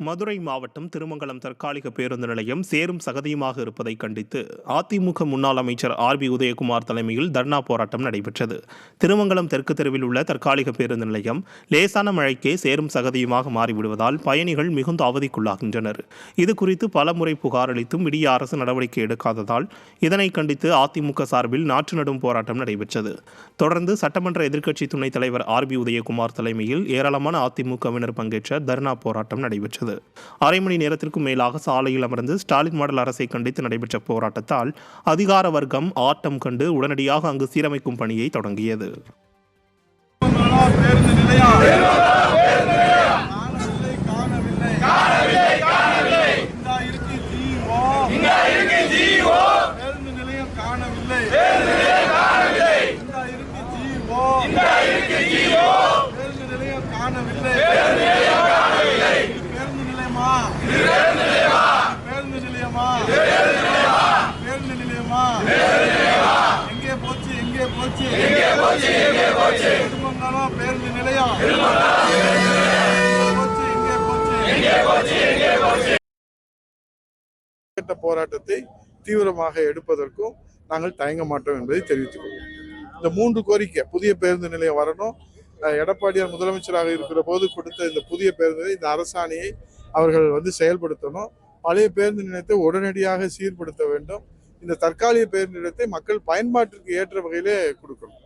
மதுரை மாவட்டம் திருமங்கலம் தற்காலிக பேருந்து நிலையம் சேரும் சகதியுமாக இருப்பதை கண்டித்து அதிமுக முன்னாள் அமைச்சர் ஆர் பி உதயகுமார் தலைமையில் தர்ணா போராட்டம் நடைபெற்றது. திருமங்கலம் தெற்கு தெருவில் உள்ள தற்காலிக பேருந்து நிலையம் லேசான மழைக்கே சேரும் சகதியுமாக மாறிவிடுவதால் பயணிகள் மிகுந்த அவதிக்குள்ளாகின்றனர். இது குறித்து பலமுறை புகார் அளித்தும் விடிய அரசு நடவடிக்கை எடுக்காததால் இதனை கண்டித்து அதிமுக சார்பில் நாற்று நடும் போராட்டம் நடைபெற்றது. தொடர்ந்து சட்டமன்ற எதிர்க்கட்சி துணைத் தலைவர் ஆர் பி உதயகுமார் தலைமையில் ஏராளமான அதிமுகவினர் பங்கேற்ற தர்ணா போராட்டம் நடைபெற்றது. அரை மணி நேரத்திற்கும் மேலாக சாலையில் அமர்ந்து ஸ்டாலின் மாடல் அரசை கண்டித்து நடைபெற்ற போராட்டத்தால் அதிகார வர்க்கம் ஆட்டம் கண்டு உடனடியாக அங்கு சீரமைக்கும் பணியை தொடங்கியது. காணவில்லை காணவில்லை இந்தா இருக்கு ஜீவோ பேருந்து நிலையம் காணவில்லை இந்தா இருக்கு ஜீவோ பேருந்து நிலையம் காணவில்லை பேருந்து நிலையமா பேருந்து நிலையமா பேருந்து நிலையமா எங்கே போச்சு எங்கே போச்சு. திருமங்கலம் பேருந்து நிலையம். போராட்டத்தை தீவிரமாக எடுப்பதற்கும் நாங்கள் தயங்க மாட்டோம் என்பதை தெரிவித்துக் கொள்வோம் இந்த மூன்று கோரிக்கை புதிய பேருந்து நிலையம் வரணும். எடப்பாடியார் முதலமைச்சராக இருக்கிற போது கொடுத்த இந்த புதிய பேருந்து இந்த அரசாணையை அவர்கள் வந்து செயல்படுத்தணும். பழைய பேருந்து நிலையத்தை உடனடியாக சீர்படுத்த வேண்டும். இந்த தற்காலிக பேருந்து நிலையத்தை மக்கள் பயன்பாட்டிற்கு ஏற்ற வகையிலே கொடுக்கணும்.